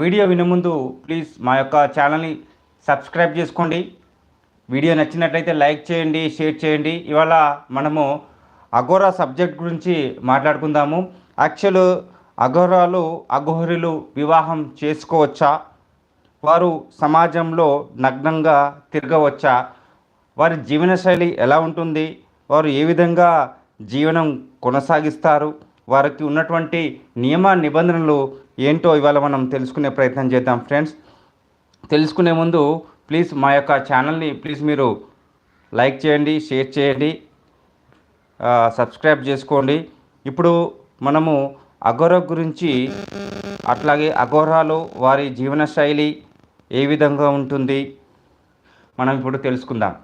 Video వినే ముందు please మా యొక్క ఛానల్ని సబ్స్క్రైబ్ చేసుకోండి. వీడియో నచ్చినట్లయితే లైక్ చేయండి షేర్ చేయండి. ఇవాళ మనము అఘోరా సబ్జెక్ట్ గురించి మాట్లాడుకుందాము. యాక్చువల్ అఘోరాలు అఘోరులు వివాహం చేసుకోవచ్చా? వారు సమాజంలో నగ్నంగా తిరగవచ్చా? వారి జీవనశైలి ఎలా ఉంటుంది? వారు ఏ విధంగా జీవనం కొనసాగిస్తారు? వారికి ఉన్నటువంటి నియమ నిబంధనలు ఏంటో ఇవాళ మనం తెలుసుకునే ప్రయత్నం చేద్దాం ఫ్రెండ్స్. తెలుసుకునే ముందు ప్లీజ్ మా యొక్క ఛానల్ని ప్లీజ్ మీరు లైక్ చేయండి షేర్ చేయండి సబ్స్క్రైబ్ చేసుకోండి. ఇప్పుడు మనము అఘోర గురించి అట్లాగే అఘోరాలు వారి జీవన శైలి ఏ విధంగా ఉంటుంది మనం ఇప్పుడు తెలుసుకుందాం.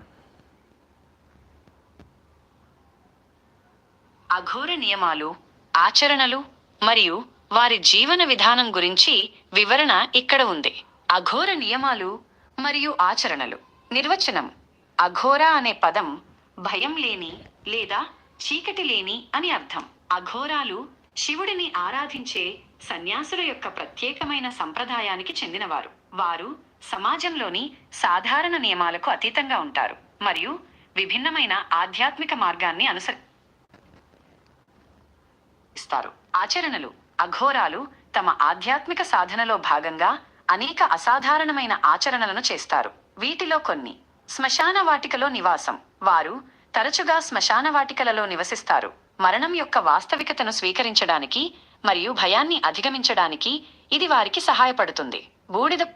అఘోర నియమాలు ఆచరణలు మరియు వారి జీవన విధానం గురించి వివరణ ఇక్కడ ఉంది. అఘోర నియమాలు మరియు ఆచరణలు. నిర్వచనం అఘోర అనే పదం భయం లేని లేదా చీకటి లేని అని అర్థం. అఘోరాలు శివుడిని ఆరాధించే సన్యాసుల యొక్క ప్రత్యేకమైన సంప్రదాయానికి చెందినవారు. వారు సమాజంలోని సాధారణ నియమాలకు అతీతంగా ఉంటారు మరియు విభిన్నమైన ఆధ్యాత్మిక మార్గాన్ని అనుసరిస్తారు ఆచరణలు అఘోరాలు తమ ఆధ్యాత్మిక సాధనలో భాగంగా అనేక అసాధారణమైన ఆచరణలను చేస్తారు. వీటిలో కొన్ని శ్మశాన వాటికలో నివాసం. వారు తరచుగా శ్మశాన వాటికలలో నివసిస్తారు. మరణం యొక్క వాస్తవికతను స్వీకరించడానికి మరియు భయాన్ని అధిగమించడానికి ఇది వారికి సహాయపడుతుంది. బూడిద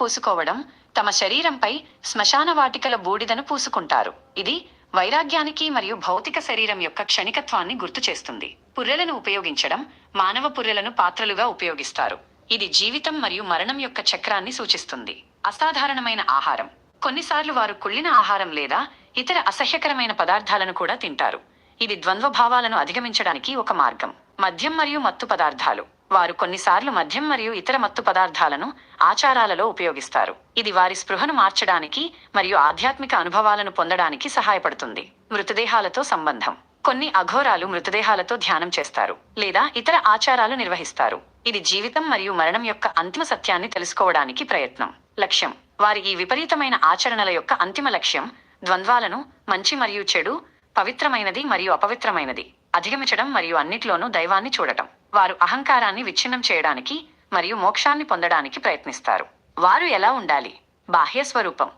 పూసుకోవడం తమ శరీరంపై శ్మశాన వాటికల బూడిదను పూసుకుంటారు. ఇది వైరాగ్యానికి మరియు భౌతిక శరీరం యొక్క క్షణికత్వాన్ని గుర్తు చేస్తుంది. పుర్రెలను ఉపయోగించడం మానవ పుర్రెలను పాత్రలుగా ఉపయోగిస్తారు. ఇది జీవితం మరియు మరణం యొక్క చక్రాన్ని సూచిస్తుంది. అసాధారణమైన ఆహారం. కొన్నిసార్లు వారు కుళ్ళిన ఆహారం లేదా ఇతర అసహ్యకరమైన పదార్థాలను కూడా తింటారు. ఇది ద్వంద్వ భావాలను అధిగమించడానికి ఒక మార్గం. మద్యం మరియు మత్తు పదార్థాలు. వారు కొన్నిసార్లు మద్యం మరియు ఇతర మత్తు పదార్థాలను ఆచారాలలో ఉపయోగిస్తారు. ఇది వారి స్పృహను మార్చడానికి మరియు ఆధ్యాత్మిక అనుభవాలను పొందడానికి సహాయపడుతుంది. మృతదేహాలతో సంబంధం. కొన్ని అఘోరాలు మృతదేహాలతో ధ్యానం చేస్తారు లేదా ఇతర ఆచారాలు నిర్వహిస్తారు. ఇది జీవితం మరియు మరణం యొక్క అంతిమ సత్యాన్ని తెలుసుకోవడానికి ప్రయత్నం. లక్ష్యం. వారి ఈ విపరీతమైన ఆచరణల యొక్క అంతిమ లక్ష్యం ద్వంద్వాలను మంచి మరియు చెడు పవిత్రమైనది మరియు అపవిత్రమైనది. అధిగమించడం మరియు అన్నిట్లోనూ దైవాన్ని చూడటం. వారు అహంకారాన్ని విచ్ఛిన్నం చేయడానికి మరియు మోక్షాన్ని పొందడానికి ప్రయత్నిస్తారు. వారు ఎలా ఉండాలి? బాహ్య స్వరూపం.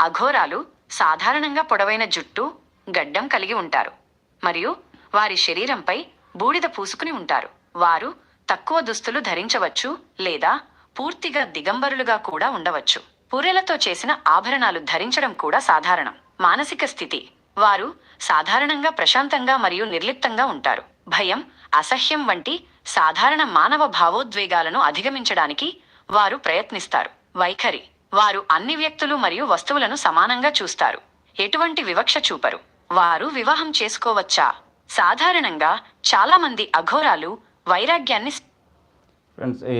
అఘోరాలు సాధారణంగా పొడవైన జుట్టు గడ్డం కలిగి ఉంటారు. మరియు వారి శరీరంపై బూడిద పూసుకుని ఉంటారు. వారు తక్కువ దుస్తులు ధరించవచ్చు లేదా పూర్తిగా దిగంబరులుగా కూడా ఉండవచ్చు. పూరెలతో చేసిన ఆభరణాలు ధరించడం కూడా సాధారణం. మానసిక స్థితి. వారు సాధారణంగా ప్రశాంతంగా మరియు నిర్లిప్తంగా ఉంటారు. భయం అసహ్యం వంటి సాధారణ మానవ భావోద్వేగాలను అధిగమించడానికి వారు ప్రయత్నిస్తారు. వైఖరి వారు అన్ని వ్యక్తులు మరియు వస్తువులను సమానంగా చూస్తారు. ఎటువంటి వివక్ష చూపరు. వారు వివాహం చేసుకోవచ్చా? సాధారణంగా చాలా మంది అఘోరాలు వైరాగ్యాన్ని ఫ్రెండ్స్ ఈ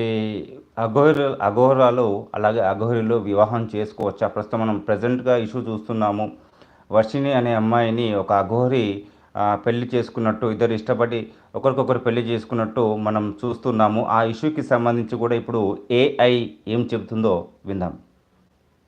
అఘోర అఘోరాలు అలాగే అఘోరిలో వివాహం చేసుకోవచ్చా? ప్రస్తుతం మనం ప్రజెంట్గా ఇష్యూ చూస్తున్నాము. వర్షిణి అనే అమ్మాయిని ఒక అఘోరి పెళ్ళి చేసుకున్నట్టు ఇద్దరు ఇష్టపడి ఒకరికొకరు పెళ్ళి చేసుకున్నట్టు మనం చూస్తున్నాము. ఆ ఇష్యూకి సంబంధించి కూడా ఇప్పుడు ఏఐ ఏం చెబుతుందో విందాం.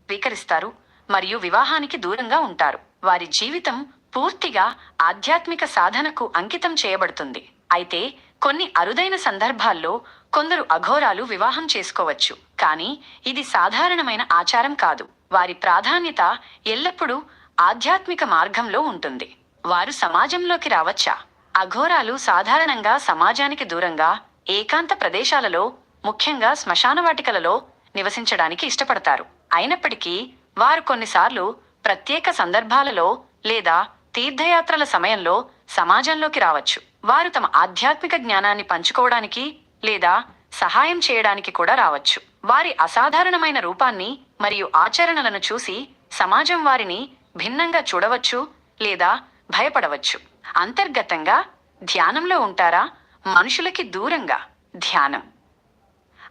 స్వీకరిస్తారు మరియు వివాహానికి దూరంగా ఉంటారు. వారి జీవితం పూర్తిగా ఆధ్యాత్మిక సాధనకు అంకితం చేయబడుతుంది. అయితే కొన్ని అరుదైన సందర్భాల్లో కొందరు అఘోరాలు వివాహం చేసుకోవచ్చు. కానీ ఇది సాధారణమైన ఆచారం కాదు. వారి ప్రాధాన్యత ఎల్లప్పుడూ ఆధ్యాత్మిక మార్గంలో ఉంటుంది. వారు సమాజంలోకి రావచ్చా? అఘోరాలు సాధారణంగా సమాజానికి దూరంగా ఏకాంత ప్రదేశాలలో ముఖ్యంగా శ్మశాన వాటికలలో నివసించడానికి ఇష్టపడతారు. అయినప్పటికీ వారు కొన్నిసార్లు ప్రత్యేక సందర్భాలలో లేదా తీర్థయాత్రల సమయంలో సమాజంలోకి రావచ్చు. వారు తమ ఆధ్యాత్మిక జ్ఞానాన్ని పంచుకోవడానికి లేదా సహాయం చేయడానికి కూడా రావచ్చు. వారి అసాధారణమైన రూపాన్ని మరియు ఆచరణలను చూసి సమాజం వారిని భిన్నంగా చూడవచ్చు లేదా భయపడవచ్చు. అంతర్గతంగా ధ్యానంలో ఉంటారా? మనుషులకి దూరంగా ధ్యానం.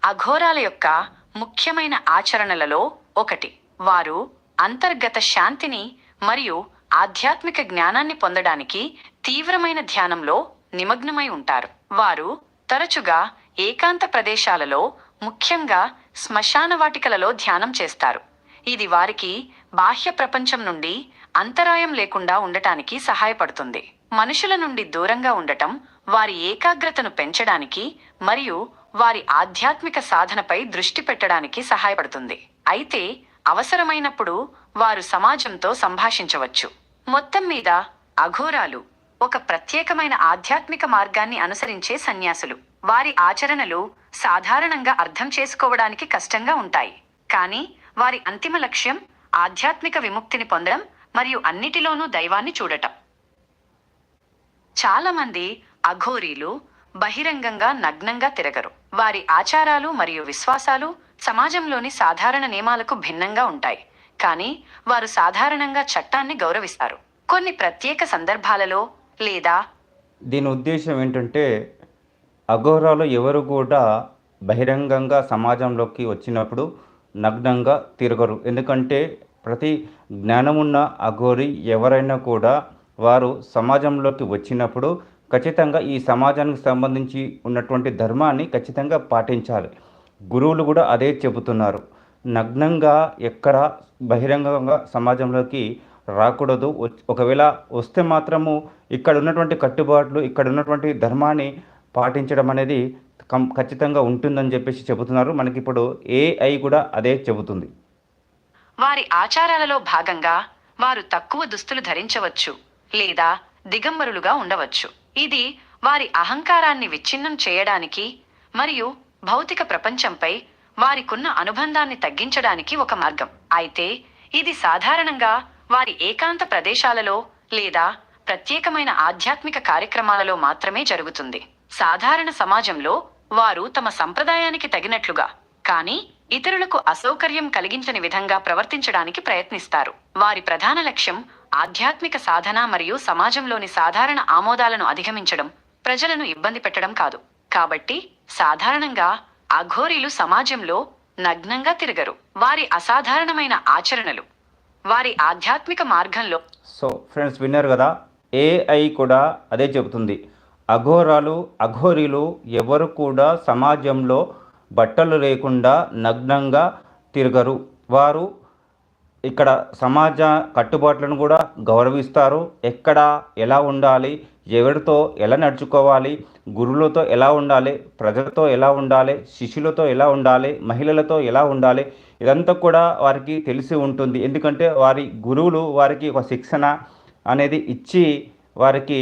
అఘోరాల యొక్క ముఖ్యమైన ఆచరణలలో ఒకటి. వారు అంతర్గత శాంతిని మరియు ఆధ్యాత్మిక జ్ఞానాన్ని పొందడానికి తీవ్రమైన ధ్యానంలో నిమగ్నమై ఉంటారు. వారు తరచుగా ఏకాంత ప్రదేశాలలో ముఖ్యంగా శ్మశాన వాటికలలో ధ్యానం చేస్తారు. ఇది వారికి బాహ్య ప్రపంచం నుండి అంతరాయం లేకుండా ఉండటానికి సహాయపడుతుంది. మనుషుల నుండి దూరంగా ఉండటం వారి ఏకాగ్రతను పెంచడానికి మరియు వారి ఆధ్యాత్మిక సాధనపై దృష్టి పెట్టడానికి సహాయపడుతుంది. అయితే అవసరమైనప్పుడు వారు సమాజంతో సంభాషించవచ్చు. మొత్తం మీద అఘోరాలు ఒక ప్రత్యేకమైన ఆధ్యాత్మిక మార్గాన్ని అనుసరించే సన్యాసులు. వారి ఆచరణలు సాధారణంగా అర్థం చేసుకోవడానికి కష్టంగా ఉంటాయి. కానీ వారి అంతిమ లక్ష్యం ఆధ్యాత్మిక విముక్తిని పొందడం మరియు అన్నిటిలోనూ దైవాన్ని చూడటం. చాలామంది అఘోరీలు బహిరంగంగా నగ్నంగా తిరగరు. వారి ఆచారాలు మరియు విశ్వాసాలు సమాజంలోని సాధారణ నియమాలకు భిన్నంగా ఉంటాయి. కానీ వారు సాధారణంగా చట్టాన్ని గౌరవిస్తారు. కొన్ని ప్రత్యేక సందర్భాలలో లేదా దీని ఉద్దేశం ఏంటంటే అఘోరాలు ఎవరు కూడా బహిరంగంగా సమాజంలోకి వచ్చినప్పుడు నగ్నంగా తిరగరు. ఎందుకంటే ప్రతి జ్ఞానమున్న అఘోరి ఎవరైనా కూడా వారు సమాజంలోకి వచ్చినప్పుడు ఖచ్చితంగా ఈ సమాజానికి సంబంధించి ఉన్నటువంటి ధర్మాన్ని ఖచ్చితంగా పాటించాలి. గురువులు కూడా అదే చెబుతున్నారు. నగ్నంగా ఎక్కడ బహిరంగంగా సమాజంలోకి రాకూడదు. ఒకవేళ వస్తే మాత్రము ఇక్కడ ఉన్నటువంటి కట్టుబాట్లు ఇక్కడ ఉన్నటువంటి ధర్మాన్ని పాటించడం అనేది కం ఖచ్చితంగా ఉంటుందని చెప్పేసి చెబుతున్నారు. మనకి ఇప్పుడు ఏఐ కూడా అదే చెబుతుంది. వారి ఆచారాలలో భాగంగా వారు తక్కువ దుస్తులు ధరించవచ్చు లేదా దిగంబరులుగా ఉండవచ్చు. ఇది వారి అహంకారాన్ని విచ్ఛిన్నం చేయడానికి మరియు భౌతిక ప్రపంచంపై వారికున్న అనుబంధాన్ని తగ్గించడానికి ఒక మార్గం. అయితే ఇది సాధారణంగా వారి ఏకాంత ప్రదేశాలలో లేదా ప్రత్యేకమైన ఆధ్యాత్మిక కార్యక్రమాలలో మాత్రమే జరుగుతుంది. సాధారణ సమాజంలో వారు తమ సంప్రదాయానికి తగినట్లుగా కానీ ఇతరులకు అసౌకర్యం కలిగించని విధంగా ప్రవర్తించడానికి ప్రయత్నిస్తారు. వారి ప్రధాన లక్ష్యం ఆధ్యాత్మిక సాధన మరియు సమాజంలోని సాధారణ ఆమోదాలను అధిగమించడం ప్రజలను ఇబ్బంది పెట్టడం కాదు. కాబట్టి సాధారణంగా అఘోరీలు సమాజంలో నగ్నంగా తిరగరు. వారి అసాధారణమైన ఆచరణలు వారి ఆధ్యాత్మిక మార్గంలో సో ఫ్రెండ్స్ విన్నారు కదా? ఏఐ కూడా అదే చెబుతుంది. అఘోరాలు అఘోరీలు ఎవరు కూడా సమాజంలో బట్టలు లేకుండా నగ్నంగా తిరగరు. వారు ఇక్కడ సమాజ కట్టుబాట్లను కూడా గౌరవిస్తారు. ఎక్కడ ఎలా ఉండాలి ఎవరితో ఎలా నడుచుకోవాలి గురువులతో ఎలా ఉండాలి ప్రజలతో ఎలా ఉండాలి శిష్యులతో ఎలా ఉండాలి మహిళలతో ఎలా ఉండాలి ఇదంతా కూడా వారికి తెలిసి ఉంటుంది. ఎందుకంటే వారి గురువులు వారికి ఒక శిక్షణ అనేది ఇచ్చి వారికి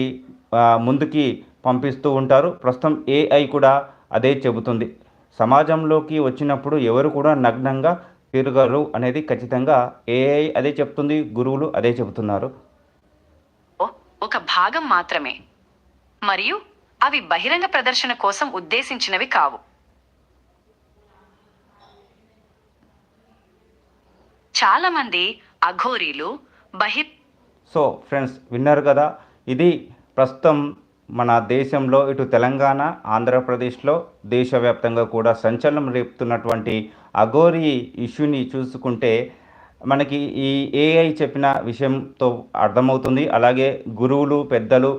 ముందుకి పంపిస్తూ ఉంటారు. ప్రస్తుతం ఏఐ కూడా అదే చెబుతుంది. సమాజంలోకి వచ్చినప్పుడు ఎవరు కూడా నగ్నంగా తిరగరు అనేది ఖచ్చితంగా ఏఐ అదే చెప్తుంది. గురువులు అదే చెబుతున్నారు. ఒక భాగం మాత్రమే. మరియు అవి బహిరంగ ప్రదర్శన కోసం ఉద్దేశించినవి కావు. చాలా మంది అఘోరీలు బహి సో ఫ్రెండ్స్ విన్నారు కదా? ఇది ప్రస్తుతం మన దేశంలో ఇటు తెలంగాణ ఆంధ్రప్రదేశ్లో దేశవ్యాప్తంగా కూడా సంచలనం రేపుతున్నటువంటి అఘోరి ఇష్యూని చూసుకుంటే మనకి ఈ ఏఐ చెప్పిన విషయంతో అర్థమవుతుంది. అలాగే గురువులు పెద్దలు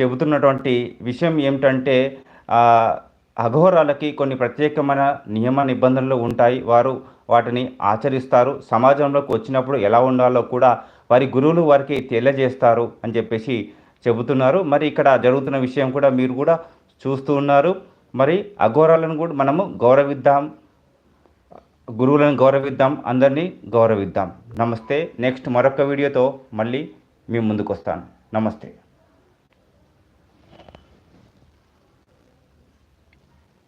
చెబుతున్నటువంటి విషయం ఏమిటంటే అఘోరాలకి కొన్ని ప్రత్యేకమైన నియమ నిబంధనలు ఉంటాయి. వారు వాటిని ఆచరిస్తారు. సమాజంలోకి వచ్చినప్పుడు ఎలా ఉండాలో కూడా వారి గురువులు వారికి తెలియజేస్తారు అని చెప్పేసి చెబుతున్నారు. మరి ఇక్కడ జరుగుతున్న విషయం కూడా మీరు కూడా చూస్తూ ఉన్నారు. మరి అఘోరాలను కూడా మనము గౌరవిద్దాం. గురువులను గౌరవిద్దాం. అందరినీ గౌరవిద్దాం. నమస్తే. నెక్స్ట్ మరొక వీడియోతో మళ్ళీ మీ ముందుకు వస్తాను నమస్తే.